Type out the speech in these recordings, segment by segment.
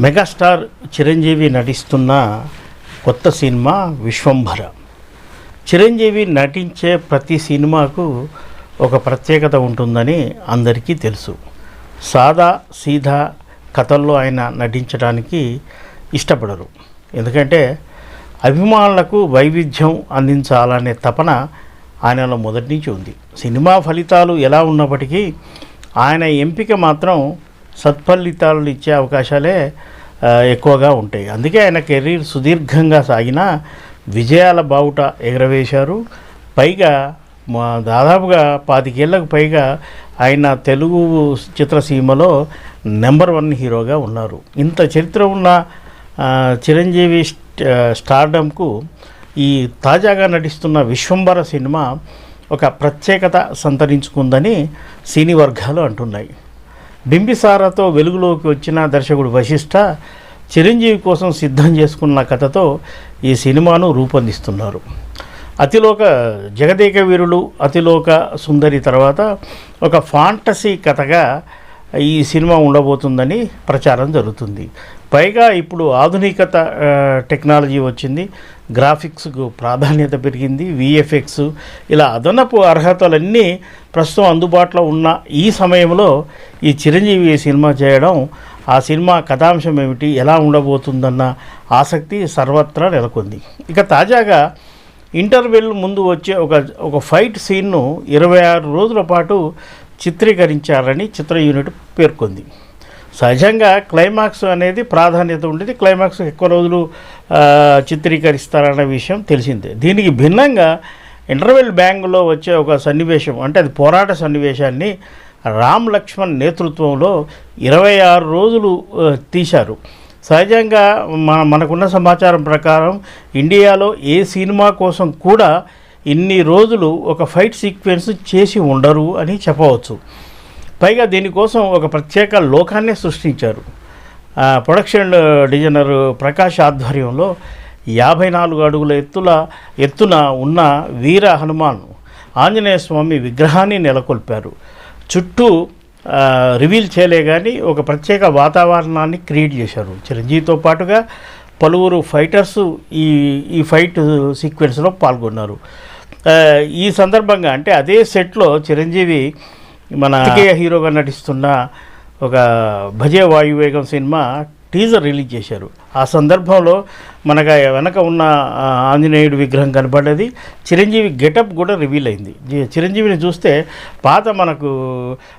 Megastar Chiranjeevi నటిస్తున్న కొత్త cinema Vishwambhara. Chiranjeevi నటించే ప్రతి సినిమాకు ఒక ప్రత్యేకత ఉంటుందని అందరికీ తెలుసు. సాదా సీదా కథల్లో ఆయన నటించడానికి ఇష్టపడరు. ఎందుకంటే అభిమానులకు వైవిధ్యం అందించాలనే తపన ఆయనలో మొదటి నుంచి ఉంది. సినిమా ఫలితాలు ఎలా ఉన్నప్పటికీ ఆయన ఎంపిక మాత్రం సత్ఫలితాలను ఇచ్చే అవకాశాలే ఎక్కువగా ఉంటాయి. అందుకే ఆయన కెరీర్ సుదీర్ఘంగా సాగిన విజయాల బావుట ఎగరవేశారు. పైగా మా దాదాపుగా పాతికేళ్ళకు పైగా ఆయన తెలుగు చిత్రసీమలో నెంబర్ వన్ హీరోగా ఉన్నారు. ఇంత చరిత్ర ఉన్న చిరంజీవి స్టార్డమ్కు ఈ తాజాగా నటిస్తున్న విశ్వంబర సినిమా ఒక ప్రత్యేకత సంతరించుకుందని సినీ వర్గాలు అంటున్నాయి. బింబిసారాతో వెలుగులోకి వచ్చిన దర్శకుడు వశిష్ఠ చిరంజీవి కోసం సిద్ధం చేసుకున్న కథతో ఈ సినిమాను రూపొందిస్తున్నారు. అతిలోక జగదేక వీరులు అతిలోక సుందరి తర్వాత ఒక ఫాంటసీ కథగా ఈ సినిమా ఉండబోతుందని ప్రచారం జరుగుతుంది. పైగా ఇప్పుడు ఆధునికత టెక్నాలజీ వచ్చింది. గ్రాఫిక్స్కు ప్రాధాన్యత పెరిగింది. విఎఫ్ఎక్స్ ఇలా అదనపు అర్హతలన్నీ ప్రస్తుతం అందుబాటులో ఉన్న ఈ సమయంలో ఈ చిరంజీవి సినిమా చేయడం ఆ సినిమా కథాంశం ఏమిటి ఎలా ఉండబోతుందన్న ఆసక్తి సర్వత్రా నెలకొంది. ఇక తాజాగా ఇంటర్వెల్ ముందు వచ్చే ఒక ఒక ఫైట్ సీన్ను ఇరవై ఆరు రోజుల పాటు చిత్రీకరించారని చిత్ర యూనిట్ పేర్కొంది. సహజంగా క్లైమాక్స్ అనేది ప్రాధాన్యత ఉండేది. క్లైమాక్స్ ఎక్కువ రోజులు చిత్రీకరిస్తారన్న విషయం తెలిసిందే. దీనికి భిన్నంగా ఇంటర్వెల్ బ్యాంగ్లో వచ్చే ఒక సన్నివేశం అంటే అది పోరాట సన్నివేశాన్ని రామ్ లక్ష్మణ్ నేతృత్వంలో ఇరవై ఆరు రోజులు తీశారు. సహజంగా మన మనకున్న సమాచారం ప్రకారం ఇండియాలో ఏ సినిమా కోసం కూడా ఇన్ని రోజులు ఒక ఫైట్ సీక్వెన్స్ చేసి ఉండరు అని చెప్పవచ్చు. పైగా దీనికోసం ఒక ప్రత్యేక లోకాన్నే సృష్టించారు. ప్రొడక్షన్ డిజైనర్ ప్రకాష్ ఆధ్వర్యంలో యాభై నాలుగు అడుగుల ఎత్తుల ఎత్తున ఉన్న వీర హనుమాన్ ఆంజనేయ స్వామి విగ్రహాన్ని నెలకొల్పారు. చుట్టూ రివీల్ చేయలే కానీ ఒక ప్రత్యేక వాతావరణాన్ని క్రియేట్ చేశారు. చిరంజీవితో పాటుగా పలువురు ఫైటర్స్ ఈ ఈ ఫైట్ సీక్వెన్స్లో పాల్గొన్నారు. ఈ సందర్భంగా అంటే అదే సెట్లో చిరంజీవి మన హీరోగా నటిస్తున్న ఒక భజే వాయువేగం సినిమా టీజర్ రిలీజ్ చేశారు. ఆ సందర్భంలో మనకు వెనక ఉన్న ఆంజనేయుడి విగ్రహం కనపడేది చిరంజీవి గెటప్ కూడా రివీల్ అయింది. చిరంజీవిని చూస్తే పాత మనకు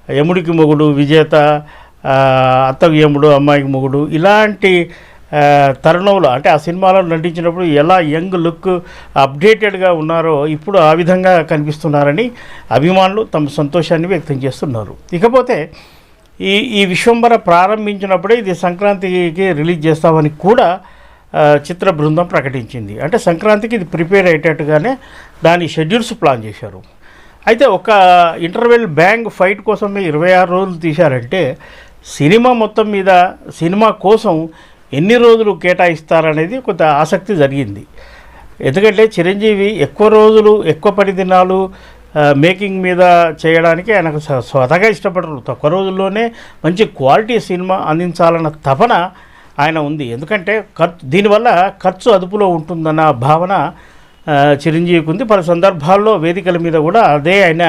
యముడికి మొగుడు విజేత అత్తకు యముడు అమ్మాయికి మొగుడు ఇలాంటి తరుణంలో అంటే ఆ సినిమాలో నటించినప్పుడు ఎలా యంగ్ లుక్ అప్డేటెడ్గా ఉన్నారో ఇప్పుడు ఆ విధంగా కనిపిస్తున్నారని అభిమానులు తమ సంతోషాన్ని వ్యక్తం చేస్తున్నారు. ఇకపోతే ఈ ఈ విశ్వంబర ప్రారంభించినప్పుడే ఇది సంక్రాంతికి రిలీజ్ చేస్తామని కూడా చిత్ర బృందం ప్రకటించింది. అంటే సంక్రాంతికి ఇది ప్రిపేర్ అయ్యేటట్టుగానే దాని షెడ్యూల్స్ ప్లాన్ చేశారు. అయితే ఒక ఇంటర్వెల్ బ్యాంగ్ ఫైట్ కోసం ఇరవై ఆరు రోజులు తీశారంటే సినిమా మొత్తం మీద సినిమా కోసం ఎన్ని రోజులు కేటాయిస్తారనేది కొంత ఆసక్తి జరిగింది. ఎందుకంటే చిరంజీవి ఎక్కువ రోజులు ఎక్కువ పని దినాలు మేకింగ్ మీద చేయడానికి ఆయనకు స్వతగా ఇష్టపడరు. తక్కువ రోజుల్లోనే మంచి క్వాలిటీ సినిమా అందించాలన్న తపన ఆయన ఉంది. ఎందుకంటే ఖర్చు దీనివల్ల ఖర్చు అదుపులో ఉంటుందన్న భావన చిరంజీవికి ఉంది. పలు సందర్భాల్లో వేదికల మీద కూడా అదే ఆయన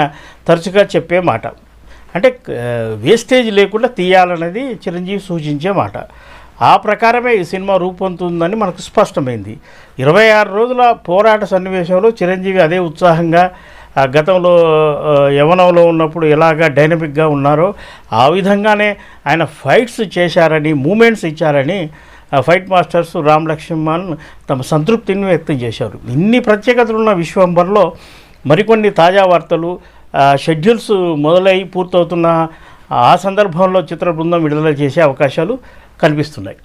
తరచుగా చెప్పే మాట. అంటే వేస్టేజ్ లేకుండా తీయాలన్నది చిరంజీవి సూచించే మాట. ఆ ప్రకారమే ఈ సినిమా రూపొందుతుందని మనకు స్పష్టమైంది. ఇరవై ఆరు రోజుల పోరాట సన్నివేశంలో చిరంజీవి అదే ఉత్సాహంగా గతంలో యవనంలో ఉన్నప్పుడు ఎలాగా డైనమిక్గా ఉన్నారో ఆ విధంగానే ఆయన ఫైట్స్ చేశారని మూమెంట్స్ ఇచ్చారని ఫైట్ మాస్టర్స్ రామ్ లక్ష్మణ్ తమ సంతృప్తిని వ్యక్తం చేశారు. ఇన్ని ప్రత్యేకతలు ఉన్న విశ్వంబర్లో మరికొన్ని తాజా వార్తలు షెడ్యూల్స్ మొదలై పూర్తవుతున్న ఆ సందర్భంలో చిత్ర బృందం విడుదల చేసే అవకాశాలు కనిపిస్తున్నాయి.